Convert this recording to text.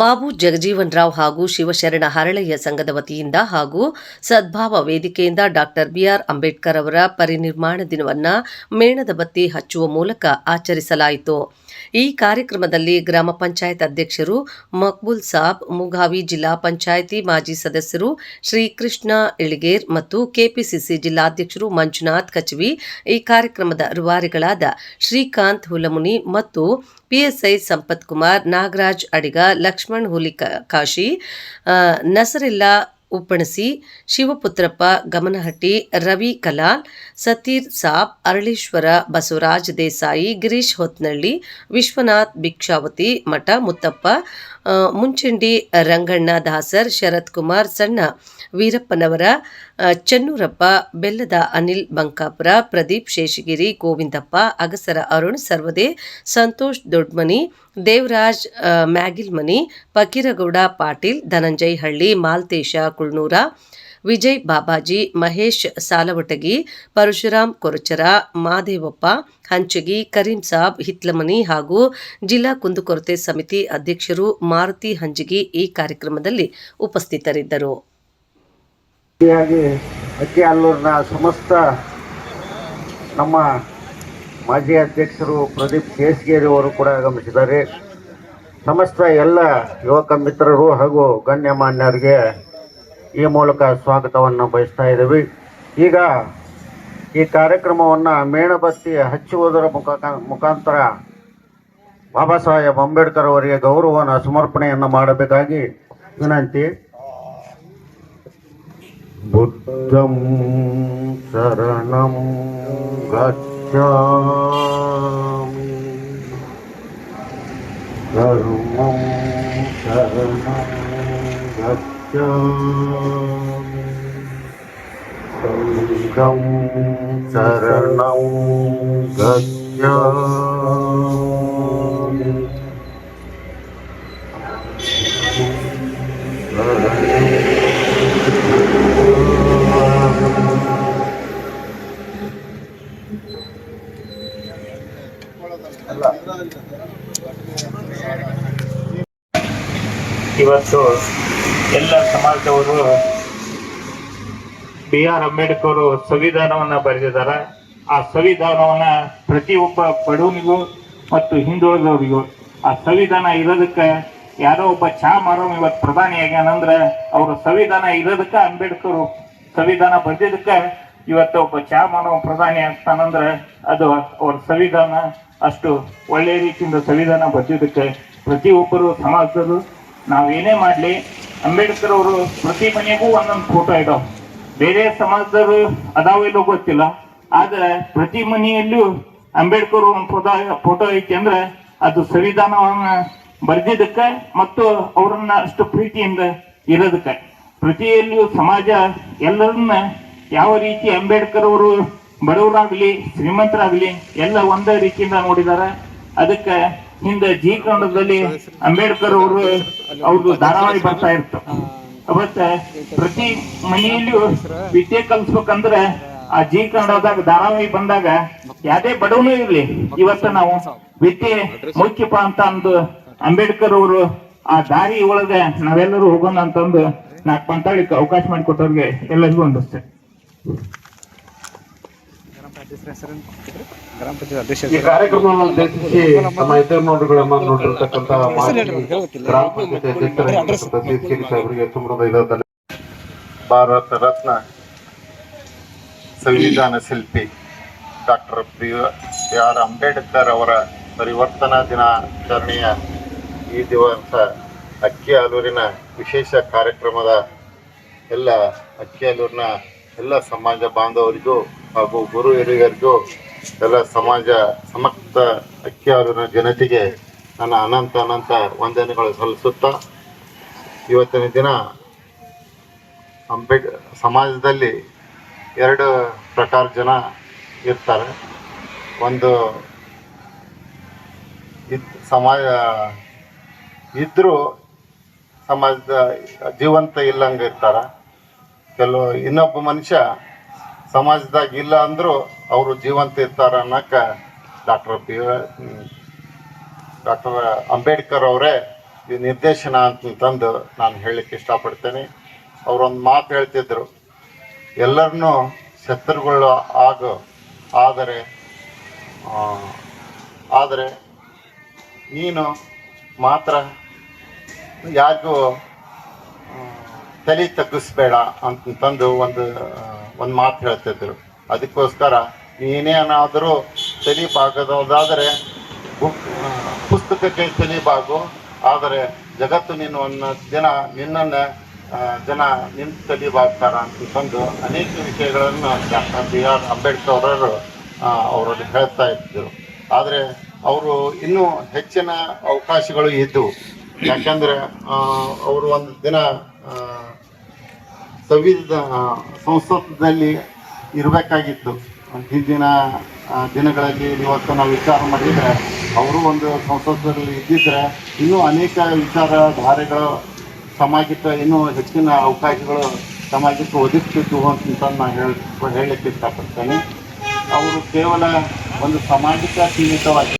ಬಾಬು ಜಗಜೀವನ್ ರಾವ್ ಹಾಗೂ ಶಿವಶರಣ ಹರಳಯ್ಯ ಸಂಘದ ವತಿಯಿಂದ ಹಾಗೂ ಸದ್ಭಾವ ವೇದಿಕೆಯಿಂದ ಡಾಕ್ಟರ್ ಬಿಆರ್ ಅಂಬೇಡ್ಕರ್ ಅವರ ಪರಿನಿರ್ಮಾಣ ದಿನವನ್ನು ಮೇಣದ ಬತ್ತಿ ಹಚ್ಚುವ ಮೂಲಕ ಆಚರಿಸಲಾಯಿತು. ಈ ಕಾರ್ಯಕ್ರಮದಲ್ಲಿ ಗ್ರಾಮ ಪಂಚಾಯತ್ ಅಧ್ಯಕ್ಷರು ಮಕ್ಬುಲ್ ಸಾಬ್, ಮುಗಾವಿ ಜಿಲ್ಲಾ ಪಂಚಾಯಿತಿ ಮಾಜಿ ಸದಸ್ಯರು ಶ್ರೀಕೃಷ್ಣ ಇಳಿಗೇರ್ ಮತ್ತು ಕೆಪಿಸಿಸಿ ಜಿಲ್ಲಾಧ್ಯಕ್ಷರು ಮಂಜುನಾಥ್ ಕಚವಿ, ಈ ಕಾರ್ಯಕ್ರಮದ ರುವಾರಿಗಳಾದ ಶ್ರೀಕಾಂತ್ ಹುಲಮುನಿ ಮತ್ತು ಪಿಎಸ್ಐ ಸಂಪತ್ ಕುಮಾರ್ ನಾಗರಾಜ್ ಅಡಿಗ ಲಕ್ಷ್ಮಣ್ ಹುಲಿಕಾಶಿ ನಸರಿಲ್ಲಾ ಉಪ್ಪಣಸಿ ಶಿವಪುತ್ರಪ್ಪ, ಗಮನಹಟ್ಟಿ, ರವಿ ಕಲಾಲ್, ಸತೀರ್ ಸಾಬ್, ಅರಳೀಶ್ವರ ಬಸವರಾಜ್ ದೇಸಾಯಿ, ಗಿರೀಶ್ ಹೊತ್ನಳ್ಳಿ, ವಿಶ್ವನಾಥ್ ಭಿಕ್ಷಾವತಿ, ಮಠ ಮುತ್ತಪ್ಪ ಮುಂಚಂಡಿ ರಂಗಣ್ಣ ದಾಸರ್, ಶರತ್ ಕುಮಾರ್ ಸಣ್ಣ ವೀರಪ್ಪನವರ ಚೆನ್ನೂರಪ್ಪ, ಬೆಲ್ಲದ ಅನಿಲ್ ಬಂಕಾಪುರ, ಪ್ರದೀಪ್ ಶೇಷಗಿರಿ, ಗೋವಿಂದಪ್ಪ, ಅಗಸರ ಅರುಣ್, ಸರ್ವದೇ, ಸಂತೋಷ್ ದೊಡ್ಮನಿ ದೇವರಾಜ್ ಮ್ಯಾಗಿಲ್ಮನಿ, ಫಕೀರಗೌಡ, ಪಾಟೀಲ್ ಧನಂಜಯ್ ಹಳ್ಳಿ ಮಾಲ್ತೇಶ, ಕುಳ್ನೂರ, ವಿಜಯ್ ಬಾಬಾಜಿ, ಮಹೇಶ್ ಸಾಲವಟಗಿ, ಪರಶುರಾಮ್ ಕೊರಚರ, ಮಾದೇವಪ್ಪ, ಹಂಚಗಿ, ಕರೀಂ ಸಾಬ್, ಹಿತ್ಲಮನಿ ಹಾಗೂ ಜಿಲ್ಲಾ ಕುಂದುಕೊರತೆ ಸಮಿತಿ ಅಧ್ಯಕ್ಷರು ಮಾರುತಿ ಹಂಜಗಿ ಈ ಕಾರ್ಯಕ್ರಮದಲ್ಲಿ ಉಪಸ್ಥಿತರಿದ್ದರು. ಸಮಸ್ತ ನಮ್ಮ ಮಾಜಿ ಅಧ್ಯಕ್ಷರು ಪ್ರದೀಪ್ ಕೇಸ್ಗೇರಿ ಅವರು ಕೂಡ ಆಗಮಿಸಿದ್ದಾರೆ. ಸಮಸ್ತ ಎಲ್ಲ ಯುವಕ ಮಿತ್ರರು ಹಾಗೂ ಗಣ್ಯಮಾನ್ಯರಿಗೆ ಈ ಮೂಲಕ ಸ್ವಾಗತವನ್ನು ಬಯಸ್ತಾ ಇದ್ದೀವಿ. ಈಗ ಈ ಕಾರ್ಯಕ್ರಮವನ್ನು ಮೇಣಬತ್ತಿ ಹಚ್ಚುವುದರ ಮುಖಾಕ ಮುಖಾಂತರ ಬಾಬಾ ಸಾಹೇಬ್ ಅಂಬೇಡ್ಕರ್ ಅವರಿಗೆ ಗೌರವನ ಸಮರ್ಪಣೆಯನ್ನು ಮಾಡಬೇಕಾಗಿ ವಿನಂತಿ. ಬುದ್ಧ ಶರಣಂ गच्छामि धर्मं शरणं गच्छामि सङ्घं शरणं गच्छामि ಇವತ್ತು ಎಲ್ಲ ಸಮಾಜದವರು ಬಿ ಆರ್ ಅಂಬೇಡ್ಕರ್ ಸಂವಿಧಾನವನ್ನ ಬರೆದಿದ್ದಾರೆ. ಆ ಸಂವಿಧಾನವನ್ನ ಪ್ರತಿಯೊಬ್ಬ ಬಡವನಿಗೂ ಮತ್ತು ಹಿಂದುಳಿದವರಿಗೂ ಆ ಸಂವಿಧಾನ ಇರೋದಕ್ಕೆ ಯಾರೋ ಒಬ್ಬ ಚಾ ಮಾರೋ ಇವತ್ತು ಪ್ರಧಾನಿ ಆಗ್ಯಾನಂದ್ರೆ ಅವ್ರ ಸಂವಿಧಾನ ಇರೋದಕ್ಕೆ ಅಂಬೇಡ್ಕರ್ ಸಂವಿಧಾನ ಬರೆದಿದ್ದಕ್ಕೆ ಇವತ್ತು ಒಬ್ಬ ಚಾ ಮಾನವ ಪ್ರಧಾನಿ ಆಗ್ತಾನಂದ್ರೆ ಅದು ಅವ್ರ ಸಂವಿಧಾನ ಅಷ್ಟು ಒಳ್ಳೆ ರೀತಿಯಿಂದ ಸಂವಿಧಾನ ಬರೆದಿದ್ದಕ್ಕೆ ಪ್ರತಿಯೊಬ್ಬರು ಸಮಾಜದವರು ನಾವೇನೇ ಮಾಡಲಿ, ಅಂಬೇಡ್ಕರ್ ಅವರು ಪ್ರತಿ ಮನೆಗೂ ಒಂದೊಂದು ಫೋಟೋ ಇಡೋ. ಬೇರೆ ಸಮಾಜದವರು ಅದಾವ ಇಲ್ಲೋ ಗೊತ್ತಿಲ್ಲ. ಆದ್ರೆ ಪ್ರತಿ ಮನೆಯಲ್ಲೂ ಅಂಬೇಡ್ಕರ್ ಒಂದು ಫೋಟೋ ಫೋಟೋ ಐತಿ ಅಂದ್ರೆ ಅದು ಸಂವಿಧಾನವನ್ನ ಬರೆದಿದ್ದಕ್ಕೆ ಮತ್ತು ಅವರನ್ನ ಅಷ್ಟು ಪ್ರೀತಿಯಿಂದ ಇರೋದಕ್ಕೆ. ಪ್ರತಿಯಲ್ಲಿಯೂ ಸಮಾಜ ಎಲ್ಲರನ್ನ ಯಾವ ರೀತಿ ಅಂಬೇಡ್ಕರ್ ಅವರು ಬಡವರಾಗ್ಲಿ, ಶ್ರೀಮಂತರಾಗ್ಲಿ ಎಲ್ಲ ಒಂದೇ ರೀತಿಯಿಂದ ನೋಡಿದ್ದಾರೆ ಅದಕ್ಕೆ ಹಿಂದೆ ಜಿ ಕನ್ನಡದಲ್ಲಿ ಅಂಬೇಡ್ಕರ್ ಅವರು ಅವ್ರದ್ದು ಧಾರಾವಾಹಿ ಬರ್ತಾ ಇತ್ತು. ಅವತ್ತ ಪ್ರತಿ ಮನೆಯಲ್ಲಿಯೂ ವಿದ್ಯೆ ಕಲ್ಸ್ಬೇಕಂದ್ರೆ ಆ ಜಿ ಕನ್ನಡದಾಗ ಧಾರಾವಾಹಿ ಬಂದಾಗ ಯಾವ್ದೇ ಬಡವನು ಇರ್ಲಿ. ಇವತ್ತ ನಾವು ವಿದ್ಯೆ ಮುಖ್ಯಪ ಅಂತ ಅಂದು ಅಂಬೇಡ್ಕರ್ ಅವರು ಆ ದಾರಿ ಒಳಗೆ ನಾವೆಲ್ಲರೂ ಹೋಗೋಣ ಅಂತಂದು ನಾಲ್ಕು ಮಾತಾಡಲಿಕ್ಕೆ ಅವಕಾಶ ಮಾಡಿಕೊಟ್ಟವ್ರಿಗೆ ಎಲ್ಲರಿಗೂ ಒಂದಿಸ್ತೇನೆ ಈ ಕಾರ್ಯಕ್ರಮವನ್ನು ಉದ್ದೇಶಿಸಿ ನಮ್ಮ ಇತರ ನೋಡುಗಳನ್ನ ನೋಡಿರ್ತಕ್ಕಂತಹ ಗ್ರಾಮ ಪಂಚಾಯತ್ ಅಧ್ಯಕ್ಷರಾಗಿರ್ತಕ್ಕಂಥ ತೀರ್ಕೇರಿ ಸಾಹೇಬರಿಗೆ ತುಂಬ ಧನ್ಯವಾದ ಭಾರತ ರತ್ನ ಸಂವಿಧಾನ ಶಿಲ್ಪಿ ಡಾಕ್ಟರ್ ಬಿ ಆರ್ ಅಂಬೇಡ್ಕರ್ ಅವರ ಪರಿವರ್ತನಾ ದಿನಾಚರಣೆಯ ಈ ದಿವಸ ಅಕ್ಕಿ ಆಲೂರಿನ ವಿಶೇಷ ಕಾರ್ಯಕ್ರಮದ ಎಲ್ಲ ಅಕ್ಕಿ ಆಲೂರಿನ ಎಲ್ಲ ಸಮಾಜ ಬಾಂಧವರಿಗೂ ಹಾಗೂ ಗುರು ಹಿರಿಯರಿಗೂ ಎಲ್ಲ ಸಮಾಜ ಸಮಸ್ತ ಅಕ್ಕಿ ಅವರಿನ ಜನತೆಗೆ ನನ್ನ ಅನಂತ ಅನಂತ ವಂದನೆಗಳು ಸಲ್ಲಿಸುತ್ತಾ ಇವತ್ತಿನ ದಿನ ಅಂಬೇಡ್ ಸಮಾಜದಲ್ಲಿ ಎರಡು ಪ್ರಕಾರ ಜನ ಇರ್ತಾರೆ. ಒಂದು ಇದ್ ಸಮಾಜ ಇದ್ದರೂ ಸಮಾಜದ ಜೀವಂತ ಇಲ್ಲಂಗೆ ಇರ್ತಾರೆ. ಕೆಲವು ಇನ್ನೊಬ್ಬ ಮನುಷ್ಯ ಸಮಾಜದಾಗ ಇಲ್ಲ ಅಂದರೂ ಅವರು ಜೀವಂತ ಇರ್ತಾರ ಅನ್ನಕ್ಕ ಡಾಕ್ಟರ್ ಬಿ ಡಾಕ್ಟರ್ ಅಂಬೇಡ್ಕರ್ ಅವರೇ ಈ ನಿರ್ದೇಶನ ಅಂತಂದು ನಾನು ಹೇಳಲಿಕ್ಕೆ ಇಷ್ಟಪಡ್ತೇನೆ. ಅವರೊಂದು ಮಾತು ಹೇಳ್ತಿದ್ರು, ಎಲ್ಲರನ್ನೂ ಶತ್ರುಗಳು ಆಗು, ಆದರೆ ಆದರೆ ನೀನು ಮಾತ್ರ ಯಾರಿಗೂ ತಲೆ ತಗ್ಗಿಸ್ಬೇಡ ಅಂತಂದು ಒಂದು ಒಂದು ಮಾತು ಹೇಳ್ತಿದ್ರು. ಅದಕ್ಕೋಸ್ಕರ ನೀನೇನಾದರೂ ತಲೆ ಪುಸ್ತಕಕ್ಕೆ ತಲೆ ಆದರೆ ಜಗತ್ತು ನಿನ್ನ ಒಂದು ದಿನ ನಿನ್ನನ್ನು ಜನ ನಿನ್ನ ತಲೆ ಬಾಗ್ತಾರ ಅಂತಂದು ಅನೇಕ ವಿಷಯಗಳನ್ನು ಡಾಕ್ಟರ್ ಬಿ ಆರ್ ಅಂಬೇಡ್ಕರ್ ಅವರು ಅವರಲ್ಲಿ ಹೇಳ್ತಾ ಇದ್ದರು ಆದರೆ ಅವರು ಇನ್ನೂ ಹೆಚ್ಚಿನ ಅವಕಾಶಗಳು ಇದ್ದವು ಯಾಕಂದ್ರೆ ಅವರು ಒಂದು ದಿನ ಸಂವಿಧ ಸಂಸತ್ನಲ್ಲಿ ಇರಬೇಕಾಗಿತ್ತು. ಹಿಂದಿನ ದಿನಗಳಲ್ಲಿ ಇವತ್ತು ನಾವು ವಿಚಾರ ಮಾಡಿದರೆ, ಅವರು ಒಂದು ಸಂಸತ್ತಲ್ಲಿ ಇದ್ದಿದ್ದರೆ ಇನ್ನೂ ಅನೇಕ ವಿಚಾರಧಾರೆಗಳು ಸಮಾಜಕ್ಕೆ ಇನ್ನೂ ಹೆಚ್ಚಿನ ಅವಕಾಶಗಳು ಸಮಾಜಕ್ಕೆ ಒದಗಿಸ್ತಿತ್ತು ಅಂತ ನಾನು ಹೇಳಿ, ಹೇಳಲಿಕ್ಕೆ ಇಷ್ಟಪಡ್ತೇನೆ. ಅವರು ಕೇವಲ ಒಂದು ಸಮಾಜಕ್ಕೆ ಸೀಮಿತವಾಗಿ